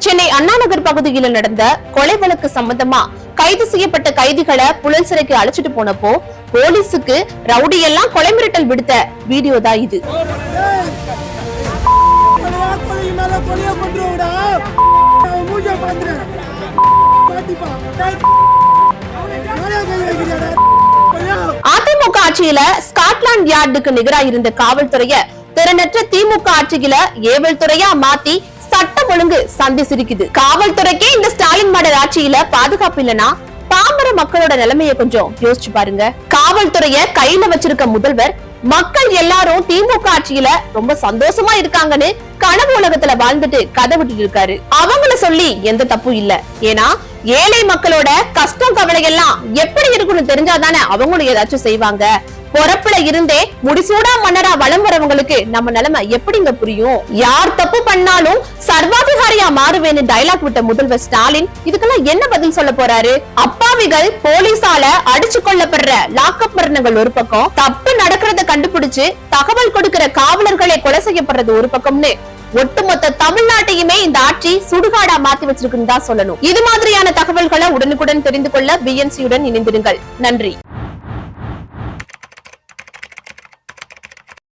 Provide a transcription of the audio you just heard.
சென்னை அண்ணாநகர் பகுதியில் நடந்த கொலை வழக்கு சம்பந்தமா கைது செய்யப்பட்ட கைதிகளை புழல் சிறைக்கு அழைச்சிட்டு போனப்போ போலீஸுக்கு ரவுடி எல்லாம் கொலை மிரட்டல் விடுத்த வீடியோ தான் இது. மேல கொலைய பண்றோம்டா மூஞ்ச பாத்துறேன். ஆட்சியில ஸ்காட்லாந்து யார்டுக்கு நிகரா இருந்த காவல்துறைய திறனற்ற திமுக ஆட்சியில ஏவல் துறையா மாத்தி சட்டம் ஒழுங்கு சந்தி சிரிக்குது. காவல்துறைக்கே இந்த ஸ்டாலின் மாடல் ஆட்சியில பாதுகாப்பு இல்லைன்னா பாமர மக்களோட நிலைமையை கொஞ்சம் யோசிச்சு பாருங்க. காவல்துறைய கையில வச்சிருக்க முதல்வர் மக்கள் எல்லாரும் திமுக ஆட்சியில ரொம்ப சந்தோஷமா இருக்காங்கன்னு கனவு உலகத்துல வாழ்ந்துட்டு கதை விட்டுட்டு இருக்காரு. அவங்கள சொல்லி எந்த தப்பும் இல்ல. ஏன்னா ஏழை மக்களோட கஷ்டம் கவலை எல்லாம் எப்படி இருக்குன்னு தெரிஞ்சாதானே அவங்களும் ஏதாச்சும் செய்வாங்க. பொறப்புல இருந்தே முடிசூடா மன்னரா வலம் வரவங்களுக்கு நம்ம நிலைமை எப்படிங்க புரியும்? யார் தப்பு பண்ணாலும் சர்வ மாறுவேன்னு டைலாக் விட்ட முதல்வர் ஸ்டாலின் இதுக்கெல்லாம் என்ன பதில் சொல்ல போறாரு? அப்பாவிகள் போலீசால அடிச்சு கொள்ளப்படுற லாக்அப் மரணங்கள் ஒரு பக்கம் தப்பு நடக்கிறத கண்டுபிடிச்சு தகவல் கொடுக்கிற காவலர்களை கொலை செய்யப்படுறது ஒரு பக்கம்னு. ஒட்டுமொத்த தமிழ்நாட்டையுமே இந்த ஆட்சி சுடுகாடா மாத்தி வச்சிருக்குன்னு தான் சொல்லணும். இது மாதிரியான தகவல்களை உடனுக்குடன் தெரிந்து கொள்ள பிஎன்சியுடன் இணைந்திருங்கள். நன்றி.